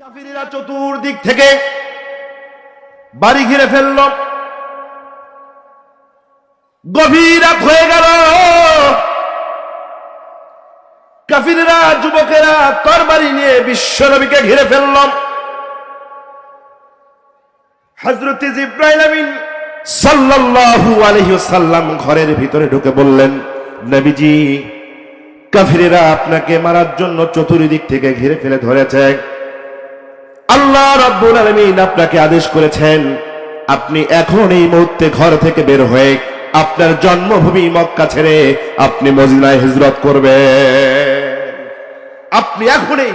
কাফিরেরা চতুর্দিক থেকে বাড়ি ঘিরে ফেলল। গভীর হয়ে গেল। কাফিরেরা, যুবকেরা তরবারি নিয়ে বিশ্বনবীকে ঘিরে ফেলল। হজরত ইব্রাহিম আমিন সাল্লাল্লাহু ওয়াসাল্লাম ঘরের ভিতরে ঢুকে বললেন, নবীজি, কাফিরেরা আপনাকে মারার জন্য চতুর্দিক থেকে ঘিরে ফেলে ধরেছে। আল্লাহ রাব্বুল আলামিন আপনাকে আদেশ করেছেন, আপনি এখন এই মুহূর্তে ঘর থেকে বের হয়ে আপনার জন্মভূমি মক্কা ছেড়ে আপনি মদিনায় হিজরত করবেন। আপনি এখনই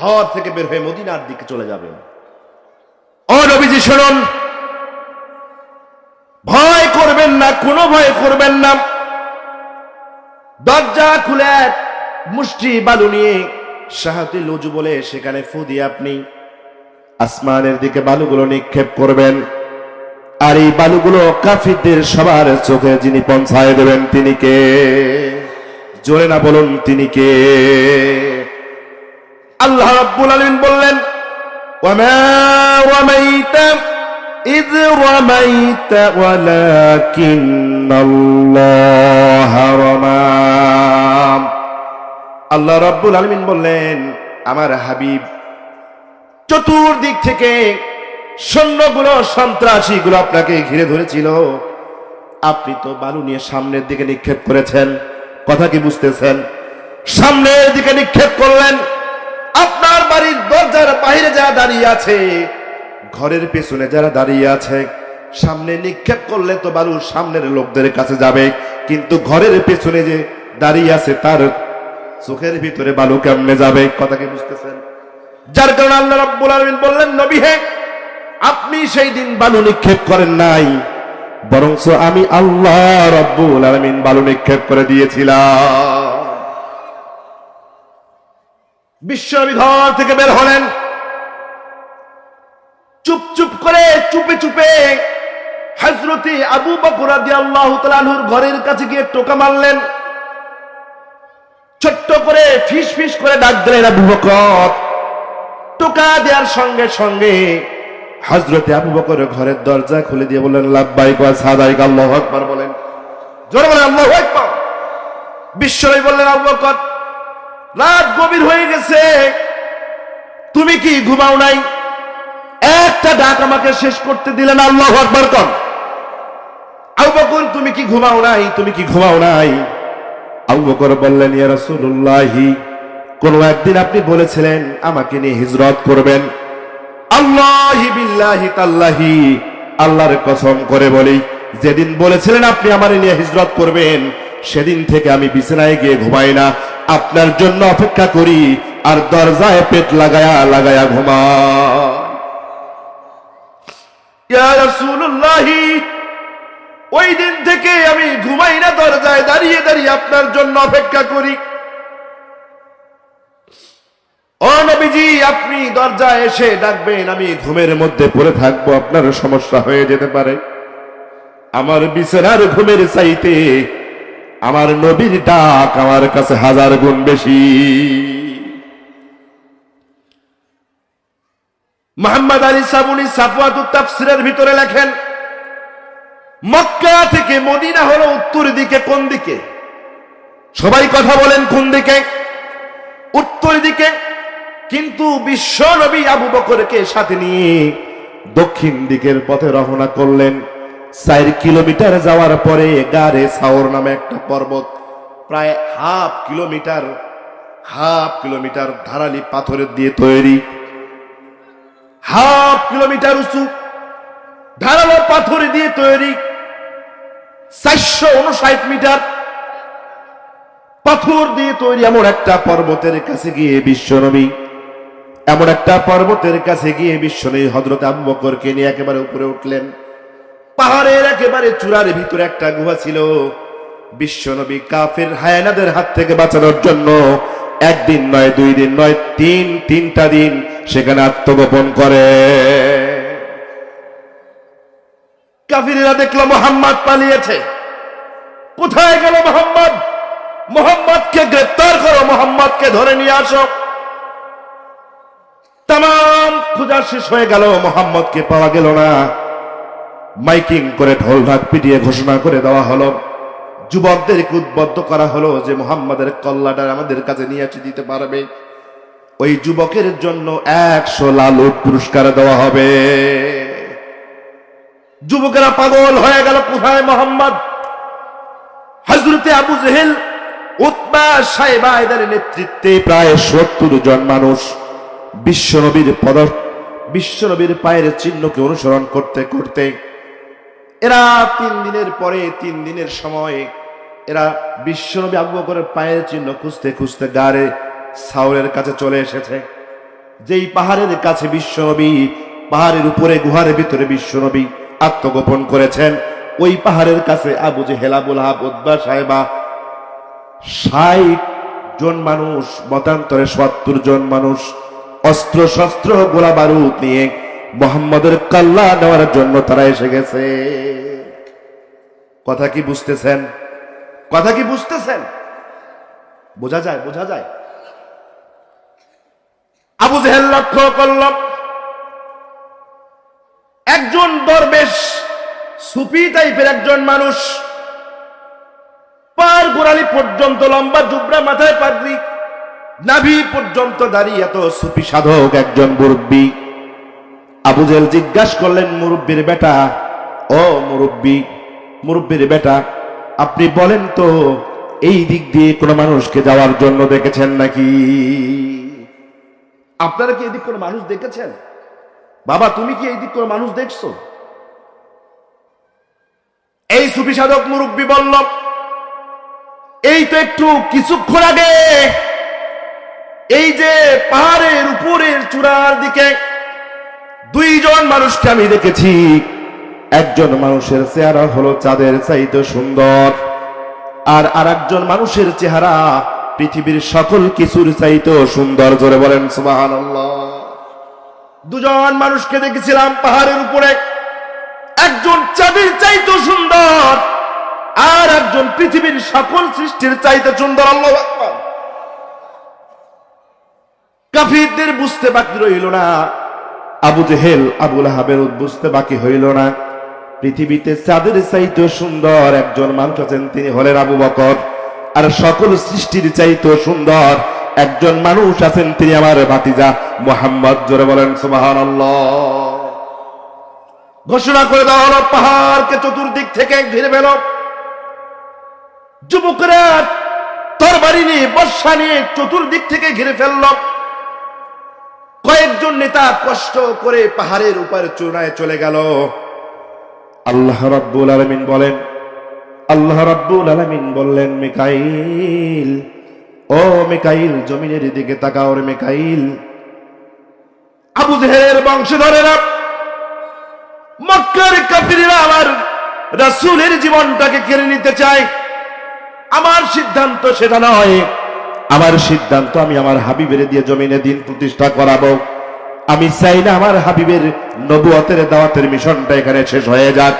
ঘর থেকে বের হয়ে মদিনার দিকে চলে যাবেন। ও নবীজি, শুনুন। ভয় করবেন না, কোনো ভয় করবেন না। দরজা খুলে মুষ্টি বালু নিয়ে সাহাতি লজু বলে সেখানে ফু দিয়ে আপনি আসমানের দিকে বালুগুলো নিক্ষেপ করবেন আর এই বালুগুলো কাফিরদের সবার চোখে যিনি পৌঁছায় দেবেন তিনি কে জোরে না বলুন তিনি কে আল্লাহ রাব্বুল আলামিন বললেন ওয়ামা রামাইতা إذ رميت ولكن الله رمى আল্লাহ রব্বুল আলমিন বললেন আমার হাবিব চতুর্দিক থেকে সৈন্যগুলো, সন্ত্রাসীগুলো আপনাকে ঘিরে ধরেছিল। আপনি তো বালু নিয়ে সামনের দিকে নিক্ষেপ করেছেন। কথা কি বুঝতেছেন? সামনের দিকে নিক্ষেপ করলেন। আপনার বাড়ির দরজার বাইরে যারা দাঁড়িয়ে আছে, ঘরের পেছনে যারা দাঁড়িয়ে আছে, সামনে নিক্ষেপ করলে তো বালু সামনের লোকদের কাছে যাবে। কিন্তু ঘরের পেছনে যে দাঁড়িয়ে আছে, তার চোখের ভিতরে বালু কেমনে যাবে? কথা কি বুঝতেছেন? যার কারণে আল্লাহ রাব্বুল আলামিন বললেন, নবী হে, আপনি সেই দিন বালু নিক্ষেপ করেন নাই বরংস আমি আল্লাহ রাব্বুল আলামিন বালু নিক্ষেপ করে দিয়েছিলাম। বিশ্ববিধর থেকে বের হলেন। চুপ চুপ করে, চুপে চুপে হজরতে আবু বকর রাদিয়াল্লাহু তাআলার ঘরের কাছে গিয়ে টোকা মারলেন। ছোট্ট করে ফিস ফিস করে ডাক দিলেন আবু বকর। টোকা দেওয়ার সঙ্গে সঙ্গে হজরতে আবু বকর ঘরের দরজা খুলে দিয়ে বললেন লাভবাই কয় সাদাই আল্লাহ আকবার, বলেন। জোরে বলেন, আল্লাহ আকবার। বিশ্বনবী বললেন, আবু বকর, রাত গভীর হয়ে গেছে। তুমি কি ঘুমাও নাই? একটা ডাক আমাকে শেষ করতে দিলেন আল্লাহ আকবার কম আবু বকর, তুমি কি ঘুমাও নাই? তুমি কি ঘুমাও নাই? আবু বকর বললেন, ইয়া রাসূলুল্লাহি কোন একদিন আপনি বলেছিলেন, আমাকে নিয়ে হিজরত করবেন। আল্লাহি তাল্লাহি, আল্লাহর কসম করে বলি, যেদিন বলেছিলেন আপনি আমার নিয়ে হিজরত করবেন, সেদিন থেকে আমি বিছানায় গিয়ে ঘুমাই না। আপনার জন্য অপেক্ষা করি, আর দরজায় পেট লাগায়া লাগায়া ইয়া ওই দিন থেকে আমি ঘুমাই না, দরজায় দাঁড়িয়ে দাঁড়িয়ে আপনার জন্য অপেক্ষা করি। ও নবীজি, আপনি দরজায় এসে ডাকবেন, আমি ঘুমের মধ্যে পড়ে থাকব, আপনার সমস্যা হয়ে যেতে পারে। আমার বিছানার ঘুমের চাইতে আমার নবীর ডাক আমার কাছে হাজার গুণ বেশি। মোহাম্মদ আলী সাবুনি সাফওয়াতুত তাফসিরের ভিতরে লেখেন, মক্কা থেকে মদিনা হলো উত্তর দিকে কোন দিকে? সবাই কথা বলেন কোন দিকে? উত্তর দিকে। কিন্তু বিশ্ব নবী আবু বকরকে সাথে নিয়ে দক্ষিণ দিকের পথে রওনা করলেন। চার কিলোমিটার যাওয়ার পরে গারে সাওর নামে একটা পর্বত, প্রায় হাফ কিলোমিটার হাফ কিলোমিটার ধারালি পাথরের দিয়ে তৈরি। হাফ কিলোমিটার উঁচু, ধারালো পাথর দিয়ে তৈরি। চারশো উনষাট মিটার পাথর দিয়ে তৈরি এমন একটা পর্বতের কাছে গিয়ে বিশ্বনবী এমন একটা পর্বতের কাছে গিয়ে বিশ্বনবী হজরত আবু বকরকে নিয়ে একেবারে উপরে উঠলেন। পাহাড়ের একেবারে চূড়ার ভিতরে একটা গুহা ছিল। বিশ্বনবী কাফের হায়ানাদের হাত থেকে বাঁচানোর জন্য একদিন নয়, দুই দিন নয়, তিন, তিনটা দিন সেখানে আত্মগোপন করে। কাফিরেরা দেখল মোহাম্মদ পালিয়েছে। কোথায় গেল মোহাম্মদ? মোহাম্মদকে গ্রেপ্তার করো, মোহাম্মদকে ধরে নিয়ে আসো। তাম খোঁজা শেষ হয়ে গেল, মোহাম্মদকে পাওয়া গেল না। মাইকিং করে ঢোল ঢাক পিটিয়ে ঘোষণা করে দেওয়া হলো। যুবকদেরকে উদ্বুদ্ধ করা হলো যে মোহাম্মদের কল্লাটা আমাদের কাছে নিয়ে এসে দিতে পারবে। ওই যুবকের জন্য একশো লালুট পুরস্কার দেওয়া হবে। যুবকেরা পাগল হয়ে গেল কোথায়, মোহাম্মদ? হজরতে আবু জেহেল উৎমা সাহেবা এদের নেতৃত্বে প্রায় সত্তর জন মানুষ বিশ্বনবীর পদ বিশ্বনবীর পায়ের চিহ্নকে অনুসরণ করতে করতে এরা তিন দিনের পরে তিন দিনের সময়ে এরা বিশ্বনবী আবু বকরের পায়ের চিহ্ন খুঁজতে খুঁজতে গাড়ে সাউরের কাছে চলে এসেছে। যেই পাহাড়ের কাছে বিশ্বনবী, পাহাড়ের উপরে, গুহার ভিতরে বিশ্বনবী আত্মগোপন করেছেন, ওই পাহাড়ের কাছে আবু যে হেলাবুল হাব উদ্বা সাহেবা ষাট জন মানুষ, মতান্তরে সত্তর জন মানুষ অস্ত্র শস্ত্র গোলা বারুদ নিয়ে মোহাম্মদের কাল্লা নেওয়ার জন্য তারা এসে গেছে। কথা কি বুঝতেছেন? কথা কি বুঝতেছেন? বোঝা যায় বোঝা যায়। আবু জেহেল লক্ষ্য করল, একজন দরবেশ সুফি টাইপের একজন মানুষ, পার গোড়ালি পর্যন্ত লম্বা জুবরা মাথায় পাগড়ি নাভি পর্যন্ত দাঁড়িয়ে এত সুফি সাধক একজন মুরব্বী। আবু জেল জিজ্ঞাসা করলেন, মুরব্বীর বেটা? ও মুরব্বী, মুরব্বীর বেটা, আপনি বলেন তো, এই দিক দিয়ে কোনো মানুষকে যাওয়ার জন্য দেখেছেন নাকি? আপনারা কি এদিক কোনো মানুষ দেখেছেন? বাবা, তুমি কি এই দিক কোনো মানুষ দেখছ? এই সুফি সাধক মুরব্বী বলল, এই তো একটু কিছুক্ষণ আগে এই যে পাহাড়ের উপরের চূড়ার দিকে দুইজন মানুষকে আমি দেখেছি। একজন মানুষের চেহারা হলো চাঁদের চাইতে সুন্দর, আর আরেকজন মানুষের চেহারা পৃথিবীর সকল কিছুর চাইতে সুন্দর। জোরে বলেন সুবাহান দুজন মানুষকে দেখেছিলাম পাহাড়ের উপরে। একজন চাঁদের চাইতে সুন্দর, আর একজন পৃথিবীর সকল সৃষ্টির চাইতে সুন্দর। আল্লাহ কাফিরদের বুঝতে বাকি রইল না। আবু জেহেল আবুল আহাবের বুঝতে বাকি হইল না। পৃথিবীতে চাঁদের চাইতে সুন্দর একজন মানুষ আছেন, তিনি হলেন আবু বকর। আর সকল সৃষ্টির চাইতে সুন্দর একজন মানুষ আছেন, তিনি আমার ভাতিজা মোহাম্মদ। জোরে বলেন সুবাহান ঘোষণা করে দেওয়া হলো পাহাড়কে চতুর্দিক থেকে ঘিরে পেল যুবকরা তরবারি নিয়ে, বর্ষা নিয়ে চতুর্দিক থেকে ঘিরে ফেলল। কয়েকজন নেতা কষ্ট করে পাহাড়ের উপর চূড়ায় চলে গেল। আল্লাহ রাব্বুল আলামিন বলেন, আল্লাহ রাব্বুল আলামিন বললেন, মিকাইল, ও মিকাইল, জমিনের দিকে তাকাও রে মিকাইল। আবু জেহেলের বংশধরেরা, মক্কার কাফিররা আমার রাসূলের জীবনটাকে কেড়ে নিতে চায়। আমার সিদ্ধান্ত সেটা নয়। আমার সিদ্ধান্ত আমি আমার হাবিবের দিয়ে জমিনে দিন প্রতিষ্ঠা করাবো। আমি চাই না আমার হাবিবের নবুয়তের দাওয়াতের মিশনটা এখানে শেষ হয়ে যাক।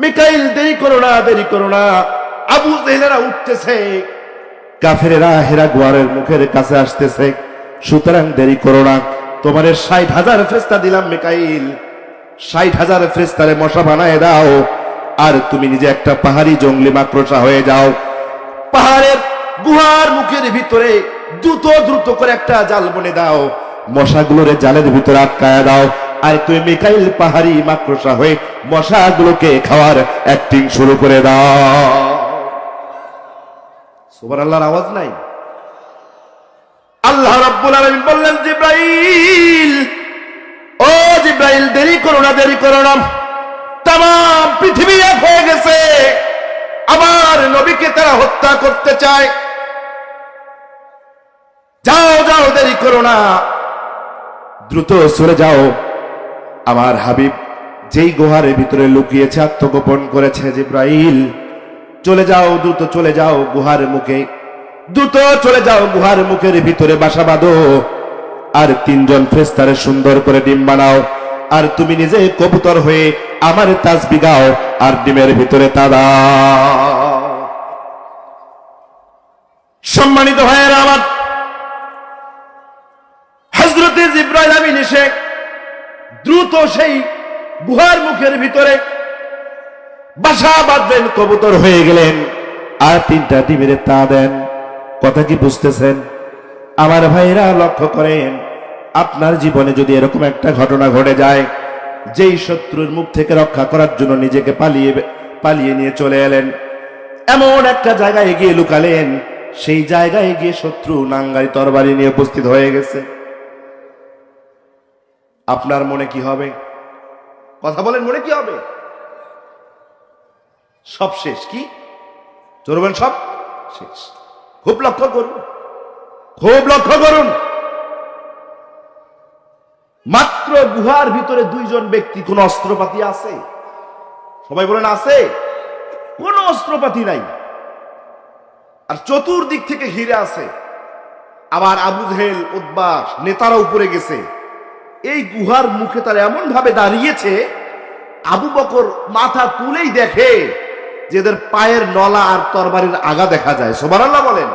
মিকাইল, দেরি করো না, দেরি করো না। আবু জেহেলেরা উঠতেছে। কাফেরেরা হেরা গোয়ারের মুখের কাছে আসতেছে। সুতরাং দেরি করো না। তোমার ষাট হাজার ফ্রেস্তা দিলাম মিকাইল। ষাট হাজার ফ্রেস্তারে মশা বানায় দাও। আর তুমি নিজে একটা পাহাড়ি জঙ্গলি মাকড়সা হয়ে যাও। পাহাড়ের গুহার মুখের ভিতরে দ্রুত দ্রুত করে একটা জাল বনে দাও। মশাগুলোরে জালের ভিতরে আটকায় দাও। আর তুমি মিকাইল পাহাড়ি মাকড়সা হয়ে মশাগুলোকে খাওয়ার অ্যাক্টিং শুরু করে দাও। সুবার আল্লাহর আওয়াজ নাই? আল্লাহ রাব্বুল আলামিন বললেন, জিব্রাইল, ও জিব্রাইল, দেরি করো না, দেরি করো না। তাম পৃথিবী এক হয়ে গেছে। আমার নবীকে তারা হত্যা করতে চায়। যাও যাও, দেরি করো না। দ্রুত সরে যাও। আমার হাবিব যেই গুহারের ভিতরে লুকিয়েছে, আত্মগোপন করেছে জিব্রাইল। চলে যাও, দ্রুত চলে যাও গুহার মুখে। দ্রুত চলে যাও গুহার মুখের ভিতরে বাসা বাঁধো। আর তিনজন ফেস্তারে সুন্দর করে ডিম বানাও। আর তুমি নিজে কবুতর হয়ে আমার তাজবি গাও আর ডিমের ভিতরে তাদা সম্মানিত ভাইয়েরা, আমার হজরতে জিব্রাইল এসে দ্রুত সেই গুহার মুখের ভিতরে বাসা বাঁধলেন, কবুতর হয়ে গেলেন। আর তিনটা টিমের তা দেন। কথা কি বুঝতেছেন? আমার ভাইরা লক্ষ্য করেন, আপনার জীবনে যদি এরকম একটা ঘটনা ঘটে যায়, যেই শত্রুর মুখ থেকে রক্ষা করার জন্য নিজেকে পালিয়ে পালিয়ে নিয়ে চলে এলেন। এমন একটা জায়গায় গিয়ে লুকালেন, সেই জায়গায় গিয়ে শত্রু নাঙ্গাই তরবারি নিয়ে উপস্থিত হয়ে গেছে। আপনার মনে কি হবে? কথা বলেন, মনে কি হবে? সব শেষ কি? চলবেন সব? শেষ। খুব লক্ষ্য করুন। খুব লক্ষ্য করুন। মাত্র গুহার ভিতরে দুইজন ব্যক্তি কোন অস্ত্রপাতি আছে? সবাই বলেন, আছে। কোন অস্ত্রপাতি নাই। আর চতুর্দিক থেকে ঘিরে আছে। আবার আবু জেহেল উদ্বাস নেতারা উপরে গেছে। এই গুহার মুখে তারা এমন ভাবে দাঁড়িয়েছে, আবু বকর মাথা তুলেই দেখে যে এদের পায়ের নলা আর তরবারির আগা দেখা যায়। সোবারাল্লাহ বলেন।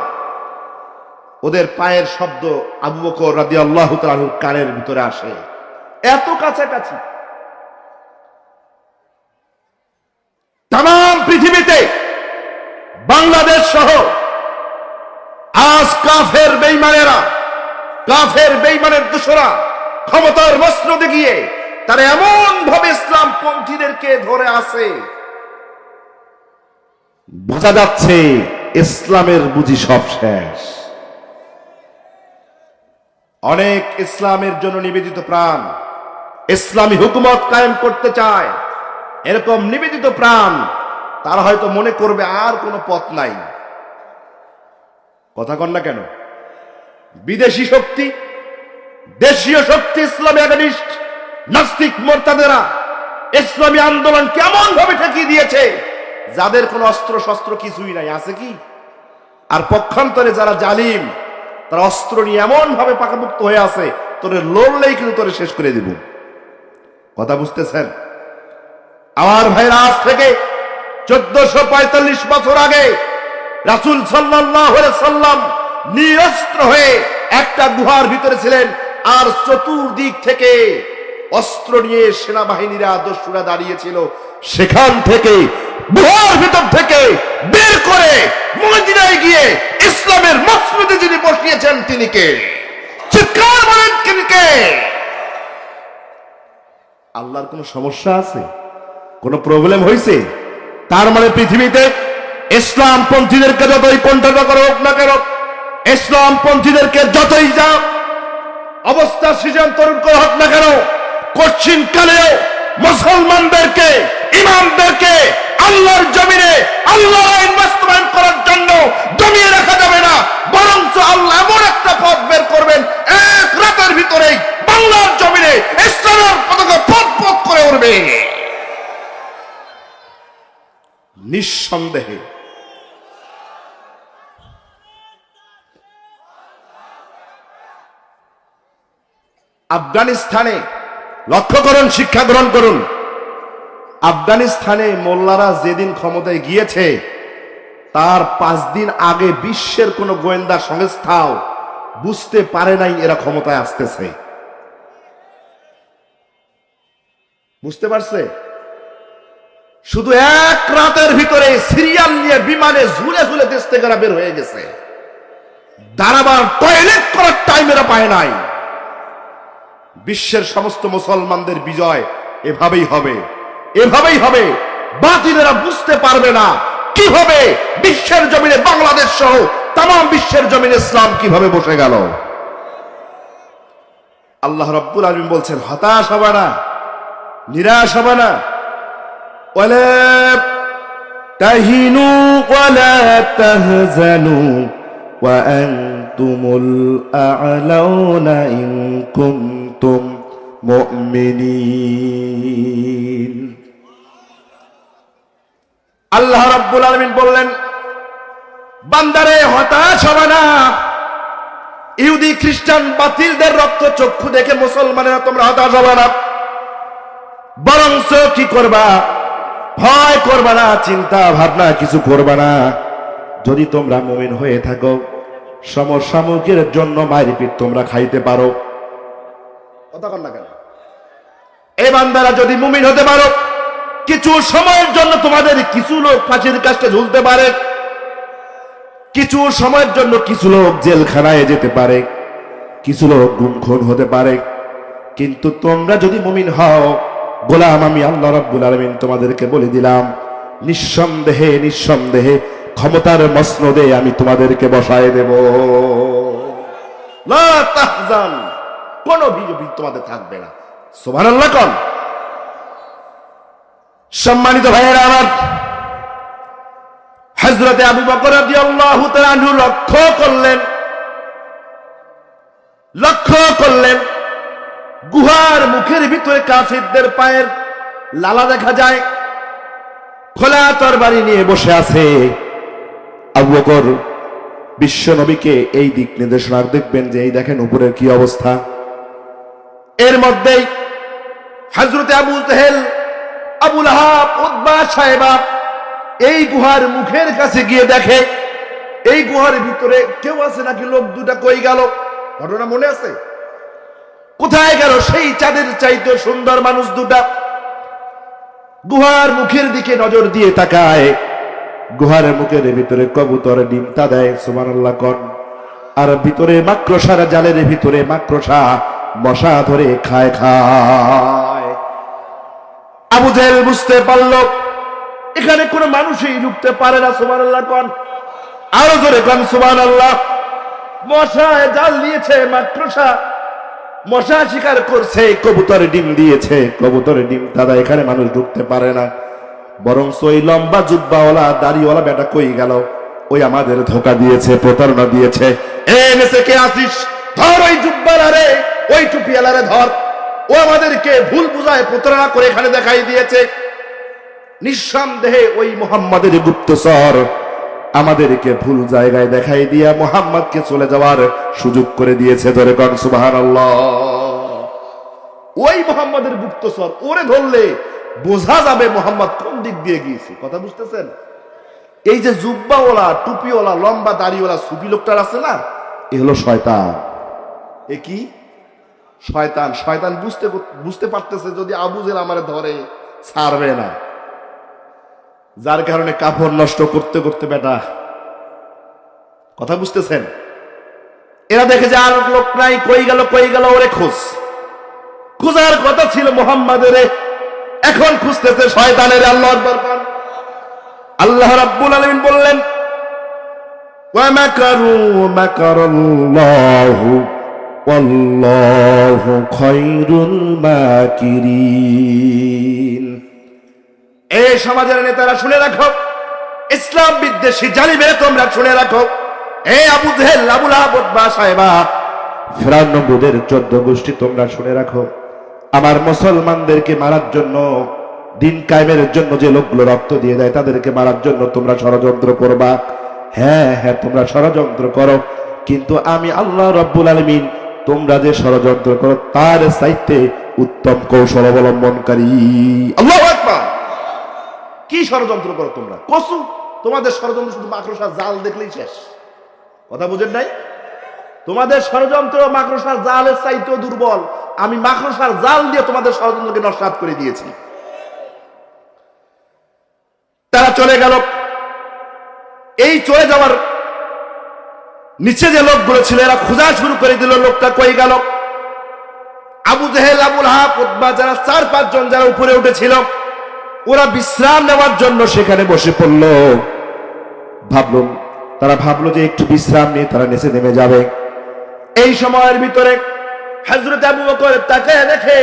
ওদের পায়ের শব্দ আবু বকর রাদি আল্লাহ কানের ভিতরে আসে। এত কাছাকাছি। তাম পৃথিবীতে বাংলাদেশ সহ আজ কাফের বেইমানেরা কাফের বেইমানের দোষরা ক্ষমতার বস্ত্র দেখিয়ে তারা এমন ভাবে ইসলাম পন্থীদেরকে ধরে আছে। বোঝা যাচ্ছে ইসলামের বুঝি সব শেষ। অনেক ইসলামের জন্য নিবেদিত প্রাণ ইসলামী হুকুমত কায়েম করতে চায়। এরকম নিবেদিত প্রাণ তারা হয়তো মনে করবে আর কোনো পথ নাই। কথা কন না কেন? বিদেশি শক্তি দেশীয় শক্তি ইসলামী অ্যাগনিস্ট, নাস্তিক মোর্তাদেরা, ইসলামী আন্দোলন কেমন ভাবে ঠেকিয়ে দিয়েছে, যাদের কোনো অস্ত্র শস্ত্র কিছুই নাই, আছে কি? আর পক্ষান্তরে যারা জালিম, তারা অস্ত্র নিয়ে এমন ভাবে পাকাপুক্ত হয়ে আছে তোরে লড়লেই কিন্তু তোরে শেষ করে দিব। কথা বুঝতেছেন? আমার ভাইরা, আজ থেকে চোদ্দশো পঁয়তাল্লিশ বছর আগে রাসুল সাল্লাহ সাল্লাম নিরস্ত্র হয়ে একটা গুহার ভিতরে ছিলেন আর চতুর্দিক থেকে অস্ত্র নিয়ে সেনাবাহিনীরা, দস্যুরা দাঁড়িয়েছিল। সেখান থেকে, গুহার ভিতর থেকে বের করে মদিনায় গিয়ে ইসলামের মসজিদে যিনি বসিয়েছেন তিনি কে? চিৎকার বলেন তিনি কে? আল্লাহর কোনো সমস্যা আছে? কোন প্রবলেম হয়েছে তার মানে পৃথিবীতে ইসলাম পন্থীদেরকে যতই কণ্ঠটা করো হোক না কেন ইসলাম পন্থীদেরকে যতই যা অবস্থা সৃজন তরুণ করা হোক না কেন, কঠিন কালেও মুসলমানদেরকে, ইমামদেরকে আল্লাহর জমিনে আল্লাহ আইন বাস্তবায়ন করার জন্য জমিয়ে রাখা যাবে না। বরঞ্চ আল্লাহ এমন একটা পথ বের করবেন, এক রাতের ভিতরেই বাংলার জমিনে ইসলামের পতাকা পথ পথ করে উঠবে। নিঃসন্দেহে আফগানিস্তানে, লক্ষ্য করুন, শিক্ষা গ্রহণ করুন। আফগানিস্তানে মোল্লারা যেদিন ক্ষমতায় গিয়েছে, তার পাঁচ দিন আগে বিশ্বের কোন গোয়েন্দা সংস্থাও বুঝতে পারে নাই এরা ক্ষমতায় আসতেছে। বুঝতে পারছে? শুধু এক রাতের ভিতরে সিরিয়াল নিয়ে বিমানে ঝুলে ঝুলে দেশ থেকে বের হয়ে গেছে। দাঁড়াবার টয়লেট করার টাইম এরা পায় নাই। বিশ্বের সমস্ত মুসলমানদের বিজয় এভাবেই হবে। এভাবেই হবে। বাতিলেরা বুঝতে পারবে না কীভাবে বিশ্বের জমিনে বাংলাদেশ সহ তাম বিশ্বের জমিনে ইসলাম কীভাবে বসে গেল। আল্লাহ রব্বুল আলমিন বলছেন, হতাশ হবে না, নিরাশ হবে না। তাহিনু তাহজানু। وأنتم الأعلون إن كنتم مؤمنين আল্লাহ রাব্বুল আলামিন বললেন বান্দারে হতাশ হবে না ইহুদি খ্রিস্টান বাতিলদের রক্ত চক্ষু দেখে মুসলমানেরা তোমরা হতাশ হবে না বরঞ্চ কি করবা ভয় করবা না চিন্তা ভাবনা কিছু করবা না যদি তোমরা মুমিন হয়ে থাকো সমসাময়িকের জন্য মায়ের পিঠ তোমরা খাইতে পারো। কথা কন না কেন? এই বান্দারা যদি মুমিন হতে পারো কিছু সময়ের জন্য তোমাদের কিছু লোক ফাঁসির কাছে ঝুলতে পারে কিছু সময়ের জন্য কিছু লোক জেলখানায় যেতে পারে কিছু লোক গুমখুন হতে পারে। কিন্তু তোমরা যদি মুমিন হও গোলাম আমি আল্লাহ রাব্বুল আলামিন তোমাদেরকে বলে দিলাম নিঃসন্দেহে নিঃসন্দেহে ক্ষমতার মসনদে আমি তোমাদেরকে বসায় দেব। কোন তোমাদের থাকবে না। সুবহানাল্লাহ কোন। সম্মানিত ভাইয়েরা আমার হজরতে আবু লক্ষ্য করলেন লক্ষ্য করলেন, গুহার মুখের ভিতরে কাফিরদের পায়ের লালা দেখা যায়, খোলা তরবারি নিয়ে বসে আছে। আবু বকর বিশ্ব নবীকে এই দিক নির্দেশনা দেখবেন যে, এই দেখেন উপরের কি অবস্থা। এর মধ্যেই হজরতে আবু তেহেল আবুল আহাব উদ্বা সাহেবা এই গুহার মুখের কাছে গিয়ে দেখে, এই গুহার ভিতরে কেউ আছে নাকি? লোক দুটা কই গেল? ঘটনা মনে আছে? কোথায় গেল? সেই চাঁদের চাইতে সুন্দর মানুষ দুটা গুহার মুখের দিকে নজর দিয়ে তাকায়। গুহার মুখের ভিতরে কবুতর ডিমটা দেয়, সুবহানাল্লাহ, কন। আর ভিতরে মাকড়সার জালের ভিতরে মাক্রসা মশা ধরে খায় খায়। আবু জেল বুঝতে পারল, এখানে কোনো মানুষই ঢুকতে পারে না, সুবহানাল্লাহ, কন। আরও জোরে কন, সুবহানাল্লাহ। মশায় জাল দিয়েছে মাক্রসা মশা শিকার করছে, কবুতর, ডিম দিয়েছে, কবুতর, ডিম দাদা এখানে মানুষ ঢুকতে পারে না। বরং ওই লম্বা জুব্বাওয়ালা, দাড়িওয়ালা বেটা কই গেল? ওই আমাদের ধোকা দিয়েছে, প্রতারণা দিয়েছে। কে আসিস? ধর ওই জুব্বালারে ওই টুপিওয়ালারে ধর। ও আমাদেরকে ভুল বুঝায় প্রতারণা করে এখানে দেখাই দিয়েছে। নিঃসন্দেহে ওই মোহাম্মদের গুপ্তচর আমাদেরকে ভুল জায়গায় দেখাই দিয়া মোহাম্মদকে চলে যাওয়ার সুযোগ করে দিয়েছে ধরে কন ওই মোহাম্মদের গুপ্তচর ওরে ধরলে বোঝা যাবে মোহাম্মদ কোন দিক দিয়ে গিয়েছে। কথা বুঝতেছেন? এই যে জুব্বাওয়ালা, টুপিওয়ালা, লম্বা দাড়িওয়ালা সুফি লোকটার আছে না, এ হলো শয়তান। এ কি? শয়তান। শয়তান বুঝতে বুঝতে পারতেছে যদি আবু জেল আমারে ধরে, ছাড়বে না। যার কারণে কাপড় নষ্ট করতে করতে বেটা, কথা বুঝতেছেন? এরা দেখে যে আর লোক নাই, কই গেল কই গেল, ওরে খোঁজ। খোঁজার কথা ছিল মোহাম্মদের এখন খুঁজতেছে শয়তানের আল্লাহর দরকার আল্লাহ রাব্বুল আলমিন বললেন এই সমাজের নেতারা শুনে রাখো ইসলাম বিদ্বেষী জানিবে তোমরা শুনে রাখো। এই আবু জেহেল আবুল সাহেবা ফেরান নবুদের চোদ্দ গোষ্ঠী তোমরা শুনে রাখো। আমার মুসলমানদেরকে মারার জন্য, দিন কায়েমের জন্য যে লোকগুলো রক্ত দিয়ে দেয়, তাদেরকে মারার জন্য তোমরা ষড়যন্ত্র করবা। হ্যাঁ হ্যাঁ তোমরা ষড়যন্ত্র করো। কিন্তু আমি আল্লাহ রব্বুল আলমিন তোমরা যে ষড়যন্ত্র করো, তার সাহিত্যে উত্তম কৌশল অবলম্বনকারী। আল্লাহ কি ষড়যন্ত্র করো তোমরা? কসু! তোমাদের ষড়যন্ত্র শুধু মাকড়সার জাল দেখলেই শেষ। কথা বুঝেন নাই? তোমাদের ষড়যন্ত্র মাকড়সার জালের চাইতেও দুর্বল। আমি মাকড়সার জাল দিয়ে তোমাদের ষড়যন্ত্রকে নস্বাত করে দিয়েছি। তারা চলে গেল। এই চলে যাওয়ার নিচে যে লোকগুলো ছিল, এরা খোঁজা শুরু করে দিল, লোকটা কই গেল? আবু জেহেল, আবুল উতবা, যারা চার, পাঁচজন যারা উপরে উঠেছিল, ওরা বিশ্রাম নেওয়ার জন্য সেখানে বসে পড়ল। ভাবলো তারা ভাবলো যে একটু বিশ্রাম নিয়ে তারা নিচে নেমে যাবে। এই সময়ের ভিতরে হজরত আবু বকর তাকে দেখে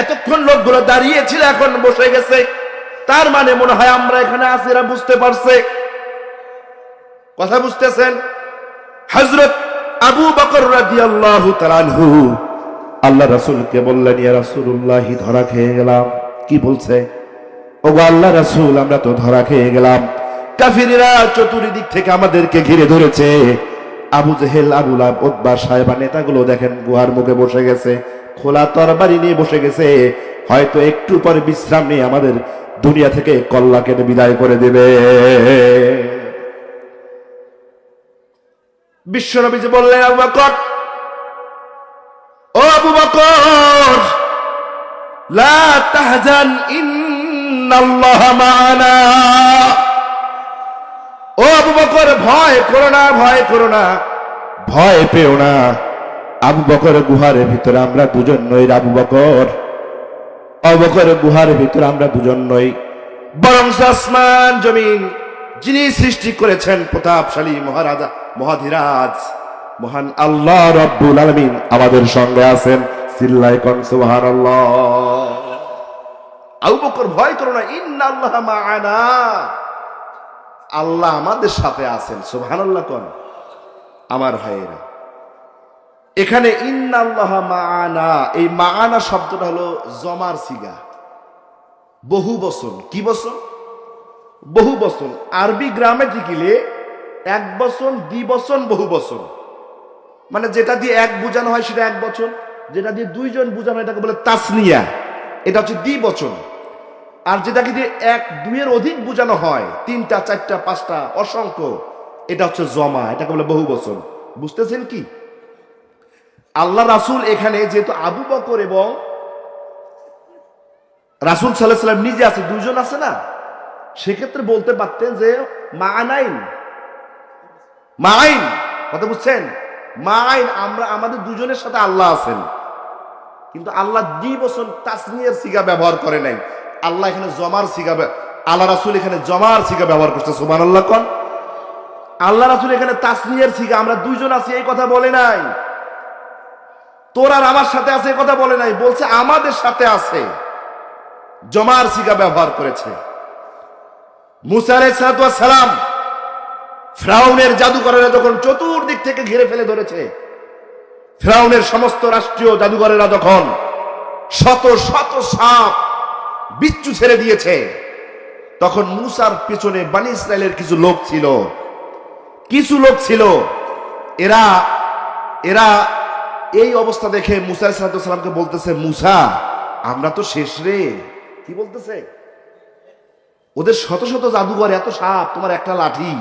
এতক্ষণ লোকগুলো দাঁড়িয়েছিল, এখন বসে গেছে। তার মানে মনে হয় আমরা এখানে আছি, এরা বুঝতে পারছে। কথা বুঝতেছেন? হজরত আবু বকর রাদিয়াল্লাহু তাআলাহু আল্লাহ রাসূলকে বললেন, ইয়া রাসূলুল্লাহ, ধরা খেয়ে গেলাম। কি বলছে? ও আল্লাহ রাসূল, আমরা তো ধরা খেয়ে গেলাম। কাফিরেরা চতুর্দিক থেকে আমাদেরকে ঘিরে ধরেছে। আবু জেহেল আবুল আব উতবা, সাহেবা নেতাগুলো দেখেন গুহার মুখে বসে গেছে, খোলা তরবারি নিয়ে বসে গেছে, হয়তো একটু পরে বিশ্রাম নিয়ে আমাদের দুনিয়া থেকে কল্লা কেটে বিদায় করে দেবে। বিশ্বনবী যে বললেন, আবু বকর, ও আবু বকর, লা তাহজান, ইন্নাল্লাহ মা'ানা। আবু বকর ভয় করো না ভয় করো না। ভয় পেও না। আবু বকর গুহার ভিতরে আমরা দুজন নই আবু বকর। আবু বকর গুহার ভিতরে আমরা দুজন নই। বরং আসমান জমিন যিনি সৃষ্টি করেছেন প্রতাপশালী মহারাজা মহাধীরাজ মহান আল্লাহ রব্বুল আলমিন আমাদের সঙ্গে আছেন। সিল্লাই কন সুবহানাল্লাহ। আবু বকর ভয় করো না ইন্নাল্লাহ মা'ানা আল্লাহ আমাদের সাথে আছেন, সুবহানাল্লাহ কন? আমার ভাইয়েরা। এখানে ইন্নাল্লাহ এই মা'ানা শব্দটা হলো জমার সিগা। বহু বচন। কি বচন? বহু বচন। আরবি গ্রামে গ্রামেটিক্যালে এক বচন, দ্বি বচন, বহু বচন। মানে যেটা দিয়ে এক বোঝানো হয় সেটা এক বচন, যেটা দিয়ে দুইজন বোঝানো হয় এটাকে বলে তাসনিয়া। এটা হচ্ছে দ্বি বচন। আর যেটাকে দিয়ে এক, দুইয়ের অধিক বোঝানো হয়, তিনটা, চারটা, পাঁচটা, অসংখ্য, এটা হচ্ছে জমা, এটাকে বলে বহু বচন। বুঝতেছেন কি? আল্লাহ রাসূল এখানে যেহেতু আবু বকর এবং রাসূল সাল্লাহ সাল্লাম নিজে আছে দুজন আছে না? সেক্ষেত্রে বলতে পারতেন যে মা আনাইন মা আইন কথা বুঝছেন? মা আইন আমরা, আমাদের দুজনের সাথে আল্লাহ আছেন। কিন্তু আল্লাহ দ্বি বছর তাসনিয়ার সিগা ব্যবহার করে নাই। আল্লাহ এখানে জমার ব্য- আল্লাহ রাসূল এখানে জমার সিগা ব্যবহার করছে সুমান আল্লাহ কন। আল্লাহ রাসূল এখানে তাসনিয়ার সিগা আমরা দুইজন আছি, এই কথা বলে নাই। তোর আর আমার সাথে আছে, এই কথা বলে নাই, বলছে আমাদের সাথে আছে। জমার সিগা ব্যবহার করেছে। সালাম ফ্রাউনের জাদুকরেরা যখন চতুর্দিক থেকে ঘিরে ফেলে ধরেছে, ফ্রাউনের সমস্ত রাষ্ট্রীয় জাদুঘরেরা যখন শত শত সাপ বিচ্ছু ছেড়ে দিয়েছে। তখন মুসার পেছনে বানি ইসরায়েলের কিছু লোক ছিল। কিছু লোক ছিল। এরা এরা এই অবস্থা দেখে মুসা সালামকে বলতেছে, মুসা, আমরা তো শেষ রে। কি বলতেছে? ওদের শত শত জাদুঘর, এত সাপ, তোমার একটা লাঠি।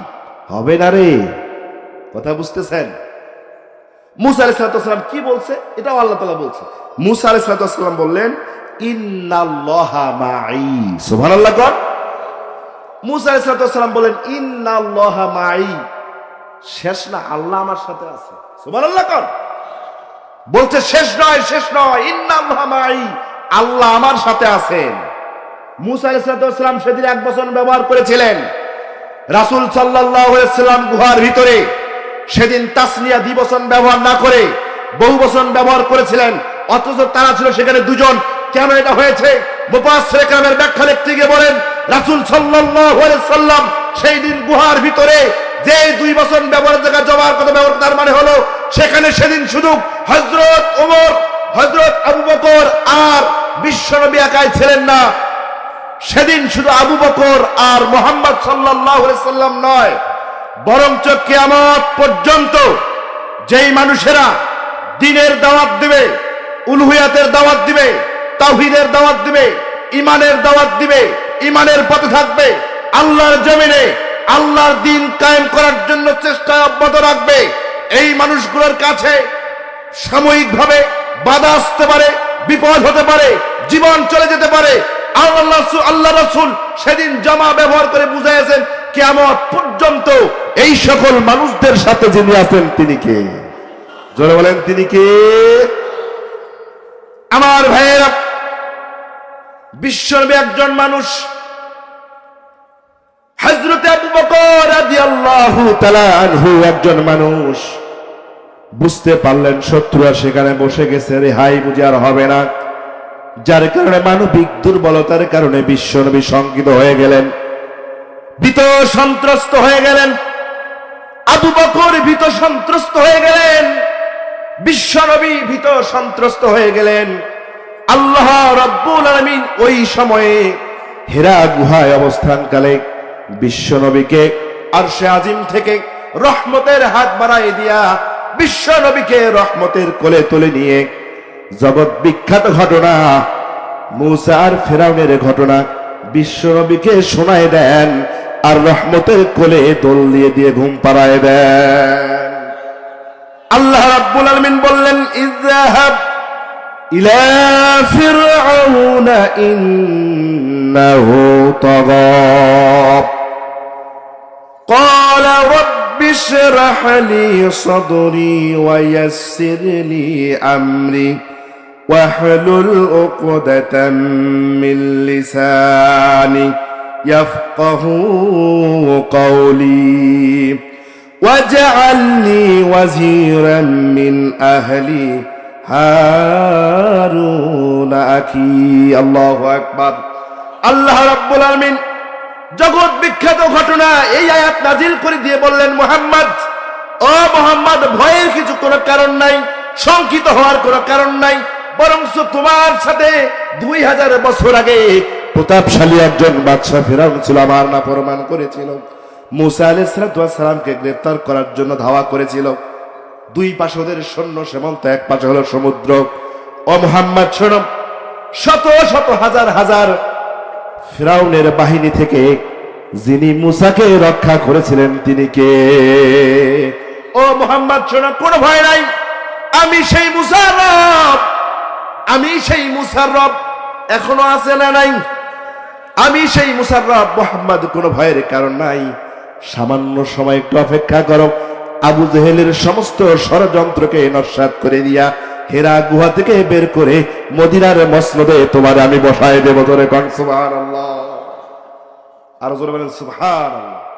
হবে না রে। কথা বুঝতেছেন? মুসা আলাইসালাম কি বলছে? এটাও আল্লাহ তালা বলছে। মুসা আলাইসালাম বললেন ইন্নাল্লাহা মাই সুবহানাল্লাহ কর। মুসা আলাইসালাম বলেন শেষ না আল্লাহ আমার সাথে আছে। বলছে শেষ নয় শেষ নয় ইন্নাল্লাহা আল্লাহ আমার সাথে আছেন। মুসা আলাইসালাম সেদিন এক বছর ব্যবহার করেছিলেন। রাসুল সাল্লাম গুহার ভিতরে সেদিন তাসনিয়া দিবসন ব্যবহার না করে বহু বচন ব্যবহার করেছিলেন অথচ তারা ছিল সেখানে দুজন। কেন এটা হয়েছে? মুপাসসির কেরামের ব্যাখ্যা লিখতে গিয়ে বলেন, রাসুল সাল্লাম সেই দিন গুহার ভিতরে যে দুই বছর ব্যবহার জায়গায় জমার কথা ব্যবহার তার মানে হলো, সেখানে সেদিন শুধু হজরত ওমর হজরত আবু বকর আর বিশ্বনবী একাই ছিলেন না। সেদিন শুধু আবু বকর আর মোহাম্মদ সাল্লাম নয়, বরঞ্চ কেয়ামত পর্যন্ত যেই মানুষেরা দিনের দাওয়াত দিবে, উলহুয়াতের দাওয়াত দিবে তাওহীদের দাওয়াত দিবে ইমানের দাওয়াত দিবে ইমানের পথে থাকবে, আল্লাহর জমিনে আল্লাহর দিন কায়েম করার জন্য চেষ্টা অব্যাহত রাখবে। এই মানুষগুলোর কাছে সাময়িকভাবে বাধা আসতে পারে, বিপদ হতে পারে, জীবন চলে যেতে পারে। আল্লাহ আল্লাহ রসুল সেদিন জমা ব্যবহার করে বুঝাইছেন কেমন পর্যন্ত এই সকল মানুষদের সাথে যিনি আছেন তিনি কে? জোরে বলেন, তিনি কে? আমার ভাইয়েরা বিশ্বনবী একজন মানুষ। আনহু একজন মানুষ। বুঝতে পারলেন শত্রুরা সেখানে বসে গেছে, রেহাই বুঝে আর হবে না। যার কারণে মানবিক দুর্বলতার কারণে বিশ্বনবী শঙ্কিত হয়ে গেলেন। ভীত সন্ত্রস্ত হয়ে গেলেন। আবু বকর ভীত সন্ত্রস্ত হয়ে গেলেন। বিশ্বনবী ভীত সন্ত্রস্ত হয়ে গেলেন। আল্লাহ রব্বুল আলামিন ওই সময়ে হেরা গুহায় অবস্থানকালে বিশ্বনবীকে আরশে আজিম থেকে রহমতের হাত বাড়াই দিয়া বিশ্বনবীকে রহমতের কোলে তুলে নিয়ে জগৎ বিখ্যাত ঘটনা, মুসা আর ফেরাউনের ঘটনা বিশ্বনবীকে শোনায় দেন আর রহমতের কোলে দোল দিয়ে দিয়ে ঘুম পাড়ায় দেন। আল্লাহ রাব্বুল আলামিন বললেন ইযহাব إلى فرعون إنه طغى. قال رب اشرح لي صدري ويسر لي أمري واحلل عقدة من لساني يفقه قولي. واجعل لي وزيرا من أهلي হারুন আল্লাহ জগৎ বিখ্যাত ঘটনা এই করে দিয়ে বললেন ভয়ের কিছু কারণ নাই, শঙ্কিত হওয়ার কোন কারণ নাই বরংস তোমার সাথে দুই হাজার বছর আগে প্রতাপশালী একজন বাদশাহ ফেরাউন ছিল আমার না প্রমাণ করেছিল মুসা আলাইসালামকে গ্রেপ্তার করার জন্য ধাওয়া করেছিল। দুই পাশে ওদের সৈন্য সীমান্ত, এক পাশে হলো সমুদ্র। ও মোহাম্মদ, শোনো, শত শত হাজার হাজার ফিরাউনের বাহিনী থেকে যিনি মুসাকে রক্ষা করেছিলেন, তিনি কে? ও মোহাম্মদ, শোনো, কোনো ভয় নাই। আমি সেই মুসার আমি সেই মুসার এখনও আছে না নাই? আমি সেই মুসার মোহাম্মদ, কোনো ভয়ের কারণ নাই। সামান্য সময় একটু অপেক্ষা করো। আবু জেহেলের সমস্ত ষড়যন্ত্রকে নস্বাত করে দিয়া হেরা গুহা থেকে বের করে মদিনার মসনদে তোমার আমি বসায় দেব তোরে কন, সুবহানাল্লাহ। আর জোরে বলেন, সুবহানাল্লাহ।